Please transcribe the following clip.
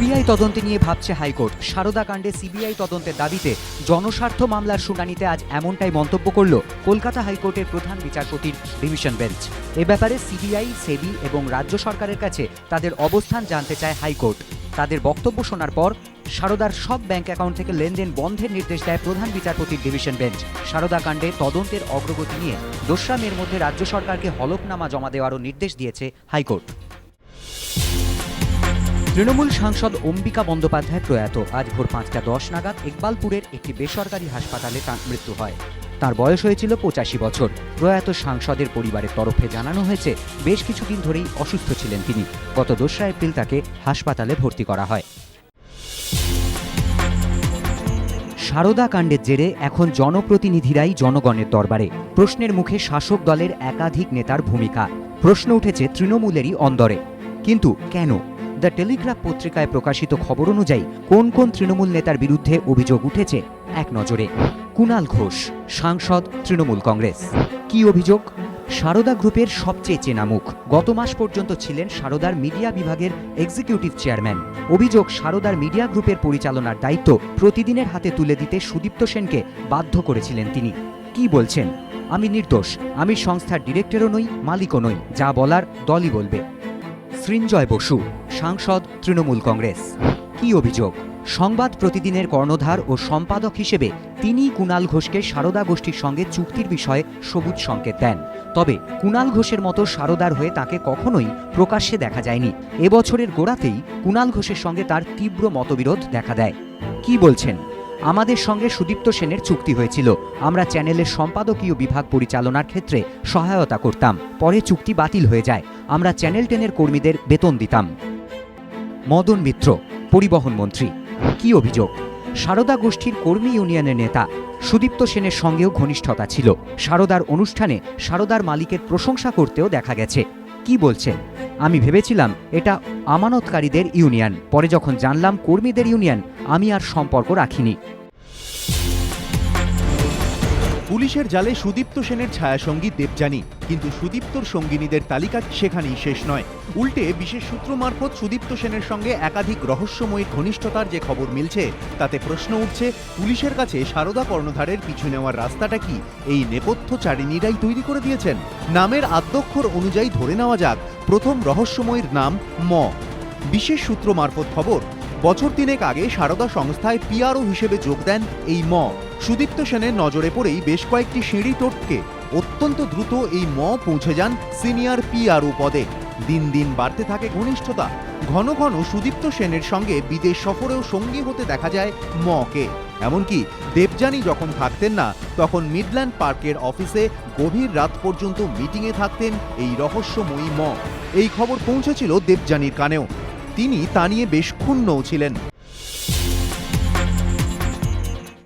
CBI তদন্তে নিয়ে ভাবছে হাইকোর্ট। সারদা কাণ্ডে সিবিআই তদন্তের দাবিতে জনস্বার্থ মামলার শুনানিতে আজ এমনটাই মন্তব্য করল কলকাতা হাইকোর্টের প্রধান বিচারপতির ডিভিশন বেঞ্চ। এ ব্যাপারে সিবিআই, সেবি এবং রাজ্য সরকারের কাছে তাদের অবস্থান জানতে চায় হাইকোর্ট। তাদের বক্তব্য শোনার পর সারদার সব ব্যাংক অ্যাকাউন্ট থেকে লেনদেন বন্ধের নির্দেশ দেয় প্রধান বিচারপতির ডিভিশন বেঞ্চ। সারদা কাণ্ডে তদন্তের অগ্রগতি নিয়ে দোসরা মের মধ্যে রাজ্য সরকারকে হলফনামা জমা দেওয়ারও নির্দেশ দিয়েছে হাইকোর্ট। তৃণমূল সাংসদ অম্বিকা বন্দ্যোপাধ্যায় প্রয়াত। আজ ভোর পাঁচটা দশ নাগাদ ইকবালপুরের একটি বেসরকারি হাসপাতালে তাঁর মৃত্যু হয়। তার বয়স হয়েছিল পঁচাশি বছর। প্রয়াত সাংসদের পরিবারের তরফে জানানো হয়েছে, বেশ কিছুদিন ধরেই অসুস্থ ছিলেন তিনি। গত দোসরা এপ্রিল তাকে হাসপাতালে ভর্তি করা হয়। সারদা কাণ্ডের জেরে এখন জনপ্রতিনিধিরাই জনগণের দরবারে। প্রশ্নের মুখে শাসক দলের একাধিক নেতার ভূমিকা। প্রশ্ন উঠেছে তৃণমূলেরই অন্দরে। কিন্তু কেন? দ্য টেলিগ্রাফ পত্রিকায় প্রকাশিত খবর অনুযায়ী কোন কোন তৃণমূল নেতার বিরুদ্ধে অভিযোগ উঠেছে? এক নজরে। কুণাল ঘোষ, সাংসদ তৃণমূল কংগ্রেস। কি অভিযোগ? সারদা গ্রুপের সবচেয়ে চেনা মুখ গত মাস পর্যন্ত ছিলেন সারদার মিডিয়া বিভাগের এক্সিকিউটিভ চেয়ারম্যান। অভিযোগ, সারদার মিডিয়া গ্রুপের পরিচালনার দায়িত্ব প্রতিদিনের হাতে তুলে দিতে সুদীপ্ত সেনকে বাধ্য করেছিলেন তিনি। কি বলছেন? আমি নির্দোষ। আমি সংস্থার ডিরেক্টরও নই, মালিকও নই। যা বলার দলই বলবে। সৃঞ্জয় বসু, সাংসদ তৃণমূল কংগ্রেস। কি অভিযোগ? সংবাদ প্রতিদিনের কর্ণধার ও সম্পাদক হিসেবে তিনি কুণাল ঘোষকে সারদা গোষ্ঠীর সঙ্গে চুক্তির বিষয়ে সবুজ সংকেত দেন। তবে কুণাল ঘোষের মতো সারদার হয়ে তাকে কখনোই প্রকাশ্যে দেখা যায়নি। এবছরের গোড়াতেই কুণাল ঘোষের সঙ্গে তার তীব্র মতবিরোধ দেখা দেয়। কি বলছেন? আমাদের সঙ্গে সুদীপ্ত সেনের চুক্তি হয়েছিল। আমরা চ্যানেলের সম্পাদকীয় বিভাগ পরিচালনার ক্ষেত্রে সহায়তা করতাম। পরে চুক্তি বাতিল হয়ে যায়। আমরা চ্যানেল টেনের কর্মীদের বেতন দিতাম। মদন মিত্র, পরিবহন মন্ত্রী, কি অভিযোগ? সারদা গোষ্ঠীর কর্মী ইউনিয়নের নেতা সুদীপ্ত সেনের সঙ্গেও ঘনিষ্ঠতা ছিল। সারদার অনুষ্ঠানে সারদার মালিকের প্রশংসা করতেও দেখা গেছে। কি বলছেন? আমি ভেবেছিলাম এটা আমানতকারীদের ইউনিয়ন। পরে যখন জানলাম কর্মীদের ইউনিয়ন, আমি আর সম্পর্ক রাখিনি। পুলিশের জালে সুদীপ্ত সেনের ছায়াসঙ্গী দেবযানী। কিন্তু সুদীপ্তর সঙ্গিনীদের তালিকা সেখানেই শেষ নয়। উল্টে বিশেষ সূত্র মারফত সুদীপ্ত সেনের সঙ্গে একাধিক রহস্যময়ী ঘনিষ্ঠতার যে খবর মিলছে, তাতে প্রশ্ন উঠছে, পুলিশের কাছে সারদা কর্ণধারের পিছু নেওয়ার রাস্তাটা কি? এই নেপথ্য চারিণীরাই তৈরি করে দিয়েছেন। নামের আদ্যক্ষর অনুযায়ী ধরে নেওয়া যাক, প্রথম রহস্যময়ীর নাম ম। বিশেষ সূত্র মারফত খবর বছর তিনেক আগে সারদা সংস্থায় পিআরও হিসেবে যোগ দেন এই ম। সুদীপ্ত সেনের নজরে পড়েই বেশ কয়েকটি সিঁড়ি টোটকে অত্যন্ত দ্রুত এই ম পৌঁছে যান সিনিয়র পিআরও পদে। দিন দিন বাড়তে থাকে ঘনিষ্ঠতা। ঘন ঘন সুদীপ্ত সেনের সঙ্গে বিদেশ সফরেও সঙ্গী হতে দেখা যায় মকে। এমনকি দেবযানী যখন থাকতেন না, তখন মিডল্যান্ড পার্কের অফিসে গভীর রাত পর্যন্ত মিটিংয়ে থাকতেন এই রহস্যময়ী ম। এই খবর পৌঁছেছিল দেবযানীর কানেও। তিনি তা নিয়ে বেশ ক্ষুণ্ণও ছিলেন।